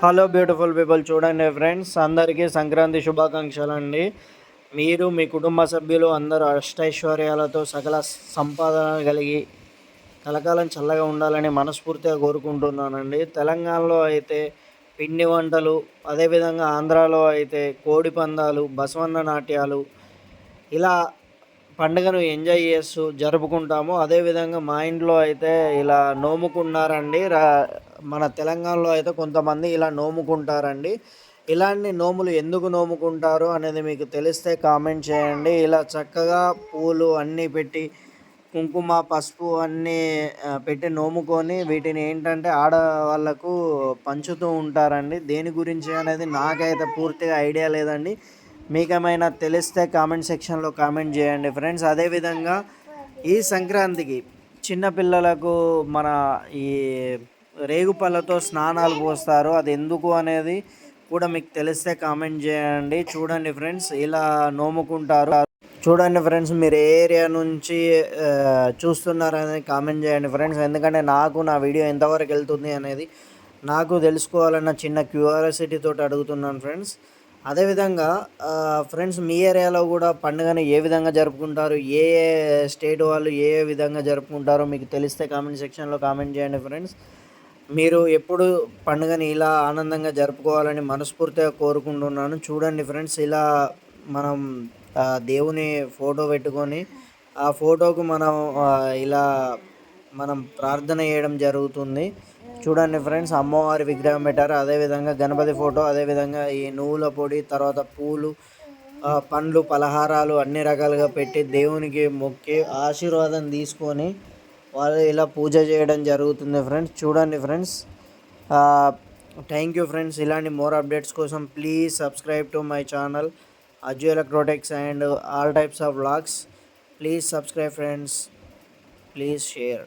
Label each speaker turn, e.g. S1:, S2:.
S1: Hello beautiful people చూడండి friends అందరికీ సంక్రాంతి శుభాకాంక్షలు అండి మీరు మీ కుటుంబ సభ్యులు అందరూ అష్టైశ్వర్యాలతో సకల సంపాదన కలిగి కలకాలం చల్లగా ఉండాలని మనస్ఫూర్తిగా కోరుకుంటున్నానండి. తెలంగాణలో అయితే పిండి వంటలు అదేవిధంగా ఆంధ్రాలో అయితే కోడి పందాలు బసవన్న నాట్యాలు ఇలా పండుగను ఎంజాయ్ చేస్తూ జరుపుకుంటాము. అదేవిధంగా మా ఇంట్లో అయితే ఇలా నోముకున్నారండి. రా మన తెలంగాణలో అయితే కొంతమంది ఇలా నోముకుంటారండి. ఇలాంటి నోములు ఎందుకు నోముకుంటారు అనేది మీకు తెలిస్తే కామెంట్ చేయండి. ఇలా చక్కగా పూలు అన్నీ పెట్టి కుంకుమ పసుపు అన్నీ పెట్టి నోముకొని వీటిని ఏంటంటే ఆడవాళ్ళకు పంచుతూ ఉంటారండి. దేని గురించి అనేది నాకైతే పూర్తిగా ఐడియా లేదండి. మీకేమైనా తెలిస్తే కామెంట్ సెక్షన్లో కామెంట్ చేయండి ఫ్రెండ్స్. అదేవిధంగా ఈ సంక్రాంతికి చిన్నపిల్లలకు మన ఈ రేగుపళ్ళతో స్నానాలు పోస్తారు. అది ఎందుకు అనేది కూడా మీకు తెలిస్తే కామెంట్ చేయండి. చూడండి ఫ్రెండ్స్ ఇలా నోముకుంటారు. చూడండి ఫ్రెండ్స్ మీరు ఏ ఏరియా నుంచి చూస్తున్నారనేది కామెంట్ చేయండి ఫ్రెండ్స్. ఎందుకంటే నాకు నా వీడియో ఎంతవరకు వెళ్తుంది అనేది నాకు తెలుసుకోవాలన్న చిన్న క్యూరియాసిటీతో అడుగుతున్నాను ఫ్రెండ్స్. అదేవిధంగా ఫ్రెండ్స్ మీ ఏరియాలో కూడా పండుగను ఏ విధంగా జరుపుకుంటారు? ఏ ఏ స్టేట్ వాళ్ళు ఏ ఏ విధంగా జరుపుకుంటారో మీకు తెలిస్తే కామెంట్ సెక్షన్లో కామెంట్ చేయండి ఫ్రెండ్స్. మీరు ఎప్పుడు పండుగని ఇలా ఆనందంగా జరుపుకోవాలని మనస్ఫూర్తిగా కోరుకుంటున్నాను. చూడండి ఫ్రెండ్స్ ఇలా మనం దేవుని ఫోటో పెట్టుకొని ఆ ఫోటోకు మనం ఇలా మనం ప్రార్థన చేయడం జరుగుతుంది. చూడండి ఫ్రెండ్స్ అమ్మవారి విగ్రహం పెట్టారు. అదేవిధంగా గణపతి ఫోటో అదేవిధంగా ఈ నువ్వుల పొడి తర్వాత పూలు పండ్లు పలహారాలు అన్ని రకాలుగా పెట్టి దేవునికి మొక్కి ఆశీర్వాదం తీసుకొని వాళ్ళు ఇలా పూజ చేయడం జరుగుతుంది ఫ్రెండ్స్. చూడండి ఫ్రెండ్స్. Thank you friends. ఇలాంటి మోర్ అప్డేట్స్ కోసం please subscribe to my channel Aju electrotechs and all types of vlogs please subscribe friends please share